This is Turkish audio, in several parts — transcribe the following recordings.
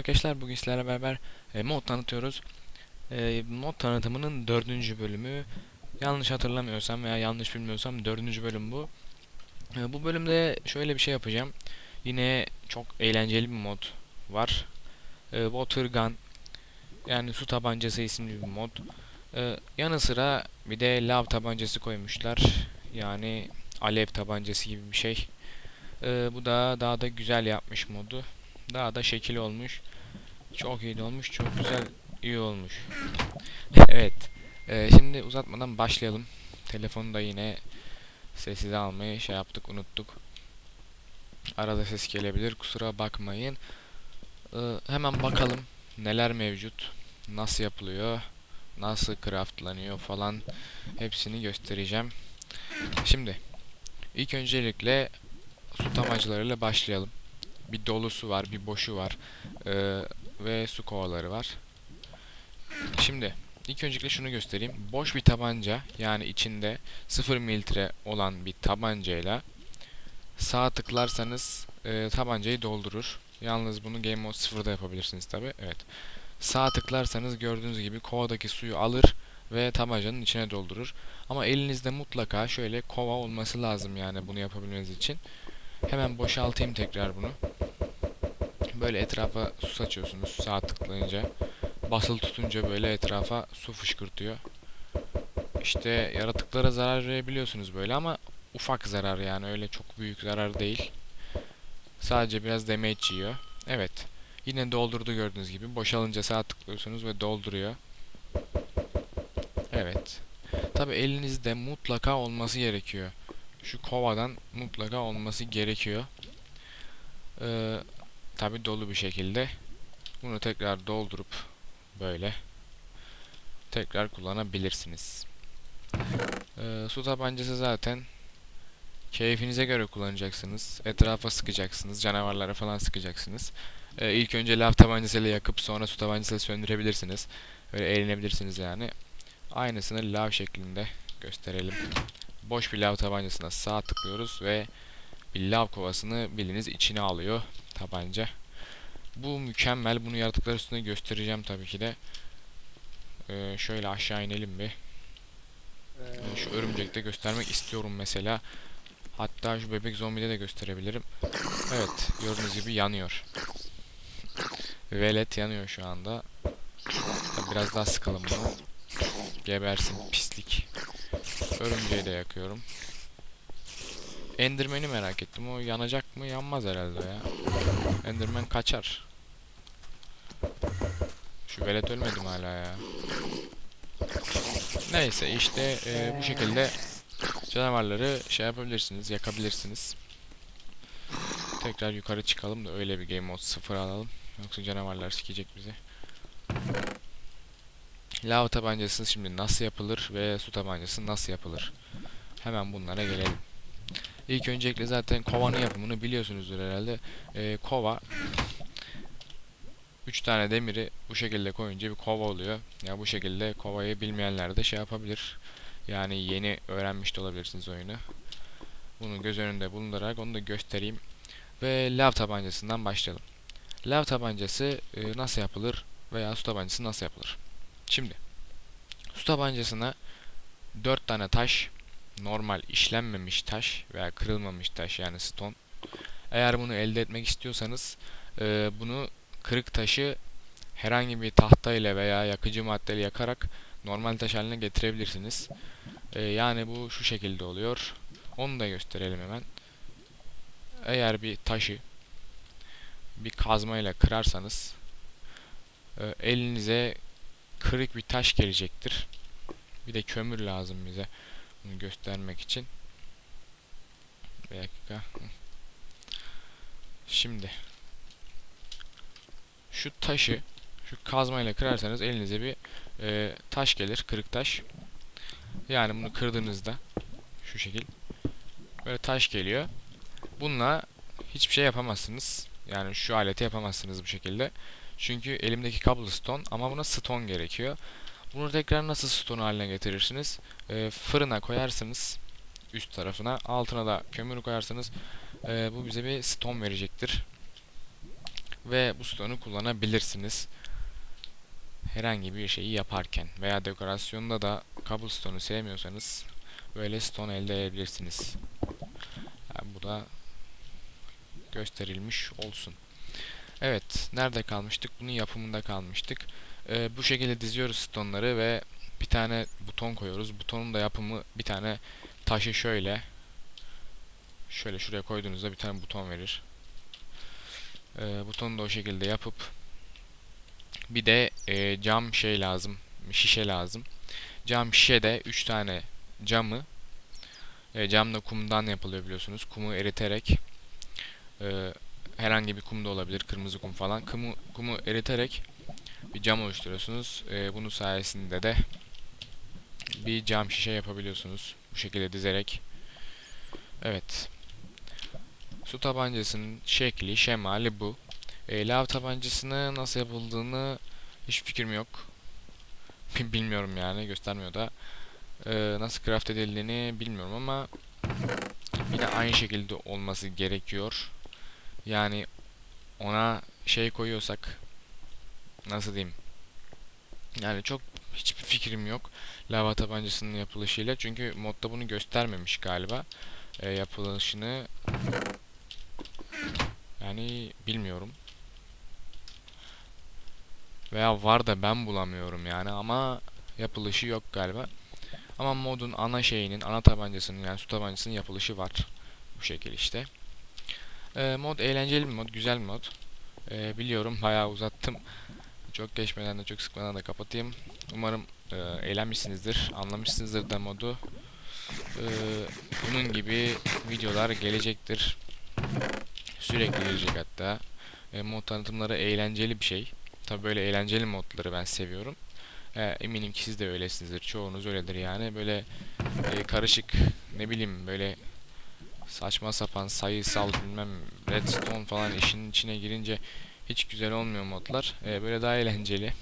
arkadaşlar bugün sizlerle beraber e, mod tanıtıyoruz. E, mod tanıtımının dördüncü bölümü. Yanlış hatırlamıyorsam veya yanlış bilmiyorsam dördüncü bölüm bu. E, bu bölümde şöyle bir şey yapacağım. Yine çok eğlenceli bir mod var. E, Water Gun yani su tabancası isimli bir mod. E, yanı sıra bir de lav tabancası koymuşlar. Yani alev tabancası gibi bir şey. E, bu da daha da güzel yapmış modu. Daha da şekil olmuş. Çok iyi olmuş. Çok güzel iyi olmuş. evet. Ee, şimdi uzatmadan başlayalım. Telefonu da yine sessize almayı şey yaptık unuttuk. Arada ses gelebilir. Kusura bakmayın. Ee, hemen bakalım neler mevcut. Nasıl yapılıyor. Nasıl craftlanıyor falan. Hepsini göstereceğim. Şimdi ilk öncelikle su tabancalarıyla başlayalım bir dolusu var, bir boşu var ee, ve su kovaları var. Şimdi ilk öncelikle şunu göstereyim. Boş bir tabanca yani içinde 0 mililitre olan bir tabancayla sağ tıklarsanız e, tabancayı doldurur. Yalnız bunu Game Mode 0'da yapabilirsiniz tabi. Evet. Sağ tıklarsanız gördüğünüz gibi kovadaki suyu alır ve tabancanın içine doldurur. Ama elinizde mutlaka şöyle kova olması lazım yani bunu yapabilmeniz için. Hemen boşaltayım tekrar bunu. Böyle etrafa su saçıyorsunuz sağ tıklayınca. Basılı tutunca böyle etrafa su fışkırtıyor. İşte yaratıklara zarar verebiliyorsunuz böyle ama ufak zarar yani öyle çok büyük zarar değil. Sadece biraz damage yiyor. Evet. Yine doldurdu gördüğünüz gibi. Boşalınca sağ tıklıyorsunuz ve dolduruyor. Evet. Tabi elinizde mutlaka olması gerekiyor. Şu kovadan mutlaka olması gerekiyor. Ee, tabi dolu bir şekilde. Bunu tekrar doldurup böyle tekrar kullanabilirsiniz. Ee, su tabancası zaten keyfinize göre kullanacaksınız. Etrafa sıkacaksınız. Canavarlara falan sıkacaksınız. Ee, ilk önce lav tabancasıyla yakıp sonra su tabancasıyla söndürebilirsiniz. Böyle eğlenebilirsiniz yani. Aynısını lav şeklinde gösterelim. Boş bir lav tabancasına sağ tıklıyoruz ve bir lav kovasını biliniz içine alıyor tabanca. Bu mükemmel. Bunu yaratıklar üstünde göstereceğim tabii ki de. Ee, şöyle aşağı inelim bir. Ee, şu örümcekte göstermek istiyorum mesela. Hatta şu bebek zombide de gösterebilirim. Evet, gördüğünüz gibi yanıyor. Velet yanıyor şu anda. Tabii biraz daha sıkalım bunu. Gebersin pislik. Örümceği de yakıyorum. Enderman'i merak ettim. O yanacak mı? Yanmaz herhalde ya. Enderman kaçar. Şu velet ölmedim hala ya. Neyse işte e, bu şekilde canavarları şey yapabilirsiniz, yakabilirsiniz. Tekrar yukarı çıkalım da öyle bir game mode 0 alalım. Yoksa canavarlar sikecek bizi. Lava tabancası şimdi nasıl yapılır ve su tabancası nasıl yapılır? Hemen bunlara gelelim. İlk öncelikle zaten kovanın yapımını biliyorsunuzdur herhalde. Ee, kova 3 tane demiri bu şekilde koyunca bir kova oluyor. Ya bu şekilde kovayı bilmeyenler de şey yapabilir. Yani yeni öğrenmiş de olabilirsiniz oyunu. Bunu göz önünde bulundurarak onu da göstereyim. Ve lav tabancasından başlayalım. Lav tabancası e, nasıl yapılır veya su tabancası nasıl yapılır? Şimdi su tabancasına 4 tane taş normal işlenmemiş taş veya kırılmamış taş yani stone. Eğer bunu elde etmek istiyorsanız e, bunu kırık taşı herhangi bir tahta ile veya yakıcı maddeyle yakarak normal taş haline getirebilirsiniz. E, yani bu şu şekilde oluyor. Onu da gösterelim hemen. Eğer bir taşı bir kazmayla kırarsanız e, elinize kırık bir taş gelecektir. Bir de kömür lazım bize bunu göstermek için. Bir dakika. Şimdi şu taşı şu kazmayla kırarsanız elinize bir e, taş gelir, kırık taş. Yani bunu kırdığınızda şu şekil böyle taş geliyor. Bununla hiçbir şey yapamazsınız. Yani şu aleti yapamazsınız bu şekilde. Çünkü elimdeki cobblestone ama buna stone gerekiyor. Bunu tekrar nasıl stone haline getirirsiniz? E, fırına koyarsınız üst tarafına. Altına da kömür koyarsanız e, bu bize bir stone verecektir. ve bu stone'u kullanabilirsiniz. Herhangi bir şeyi yaparken veya dekorasyonda da cobblestone'u sevmiyorsanız böyle stone elde edebilirsiniz. Yani bu da gösterilmiş olsun. Evet, nerede kalmıştık? Bunun yapımında kalmıştık. Ee, bu şekilde diziyoruz stone'ları ve bir tane buton koyuyoruz. Butonun da yapımı bir tane taşı şöyle şöyle şuraya koyduğunuzda bir tane buton verir. Ee, butonu da o şekilde yapıp bir de e, cam şey lazım, şişe lazım. Cam şişe de 3 tane camı e, cam da kumdan yapılıyor biliyorsunuz. Kumu eriterek e, herhangi bir kum da olabilir, kırmızı kum falan. Kumu, kumu eriterek bir cam oluşturuyorsunuz. E, bunun sayesinde de bir cam şişe yapabiliyorsunuz. Bu şekilde dizerek. Evet. Su tabancasının şekli, şemali bu. E, lav tabancasını nasıl yapıldığını hiç fikrim yok. Bilmiyorum yani göstermiyor da. E, nasıl craft edildiğini bilmiyorum ama yine aynı şekilde olması gerekiyor. Yani ona şey koyuyorsak nasıl diyeyim? Yani çok hiçbir fikrim yok lava tabancasının yapılışıyla. Çünkü modda bunu göstermemiş galiba. E, yapılışını yani bilmiyorum. Veya var da ben bulamıyorum yani ama yapılışı yok galiba. Ama modun ana şeyinin, ana tabancasının yani su tabancasının yapılışı var. Bu şekil işte. E, mod eğlenceli bir mod, güzel bir mod. E, biliyorum bayağı uzattım. Çok geçmeden de çok sıkmadan da kapatayım. Umarım e, eğlenmişsinizdir, anlamışsınızdır da modu. E, bunun gibi videolar gelecektir. Sürekli gelecek hatta. E, mod tanıtımları eğlenceli bir şey. Tabi böyle eğlenceli modları ben seviyorum. E, eminim ki siz de öylesinizdir. Çoğunuz öyledir yani. Böyle e, karışık ne bileyim böyle saçma sapan sayısal bilmem redstone falan işin içine girince hiç güzel olmuyor modlar. E, böyle daha eğlenceli.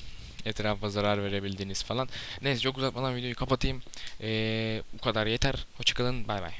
Etrafa zarar verebildiğiniz falan. Neyse çok uzatmadan videoyu kapatayım. E, bu kadar yeter. Hoşçakalın. Bay bay.